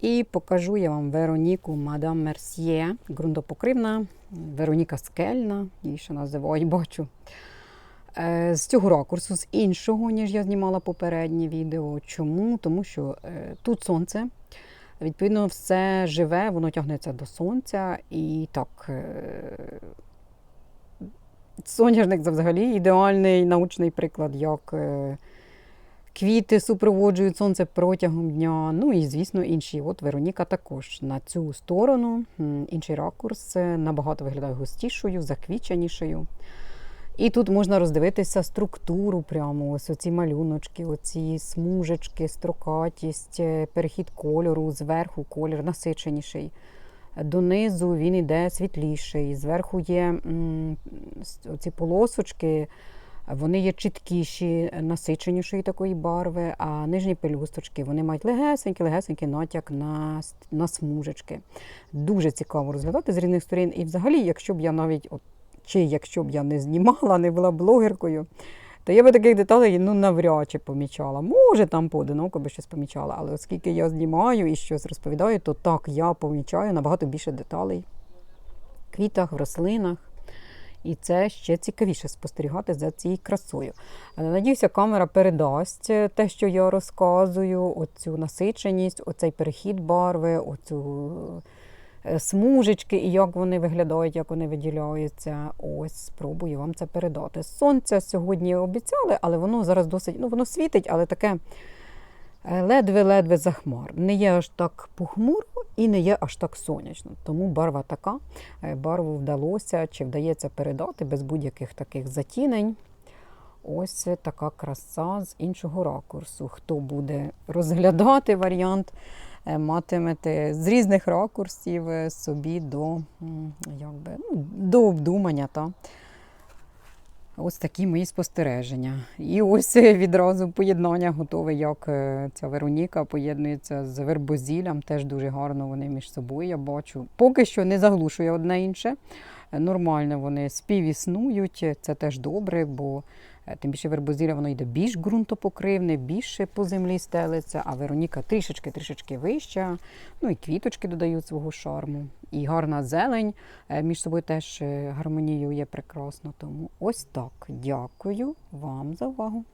І покажу я вам Вероніку Мадам Мерсьє, ґрунтопокривна, Вероніка Скельна, її ще називають, бачу. Е, З цього ракурсу, з іншого, ніж я знімала попереднє відео. Чому? Тому що е, тут сонце. Відповідно, все живе, воно тягнеться до сонця. І так, е, соняшник це взагалі ідеальний научний приклад, як квіти супроводжують сонце протягом дня. Ну і, звісно, інші. От Вероніка також на цю сторону, інший ракурс, е, набагато виглядає густішою, заквіченішою. І тут можна роздивитися структуру прямо, ось оці малюночки, оці смужечки, строкатість, е, перехід кольору, зверху колір насиченіший. Донизу він іде світліший. Зверху є м, оці полосочки, вони є чіткіші, насиченішої такої барви, а нижні пелюсточки вони мають легесенький, легесенький натяк на, на смужечки. Дуже цікаво розглядати з різних сторін. І взагалі, якщо б я навіть, от, чи якщо б я не знімала, не була блогеркою, то я би таких деталей ну, навряд чи помічала. Може, там поодиноко би щось помічала, але оскільки я знімаю і щось розповідаю, то так я помічаю набагато більше деталей в квітах, в рослинах. І це ще цікавіше спостерігати за цією красою. Надіюся, камера передасть те, що я розказую, оцю насиченість, оцей перехід барви, оцю е, смужечки і як вони виглядають, як вони виділяються. Ось спробую вам це передати. Сонце сьогодні обіцяли, але воно зараз досить, ну воно світить, але таке е, ледве-ледве захмар. Не є аж так похмуро і не є аж так сонячно. Тому барва така. Е, Барву вдалося чи вдається передати без будь-яких таких затінень. Ось така краса з іншого ракурсу. Хто буде розглядати варіант, е, матимете з різних ракурсів е, собі до, якби, ну, до обдумання. Та. Ось такі мої спостереження. І ось відразу поєднання готове, як е, ця Вероніка поєднується з Вербозілем. Теж дуже гарно вони між собою, я бачу. Поки що не заглушує одне інше. Нормально вони співіснують, це теж добре, бо е, тим більше вербозілля воно йде більш ґрунтопокривне, більше по землі стелиться, а Вероніка трішечки-трішечки вища. Ну і квіточки додають свого шарму. І гарна зелень е, між собою теж е, гармоніює прекрасно. Тому ось так. Дякую вам за увагу.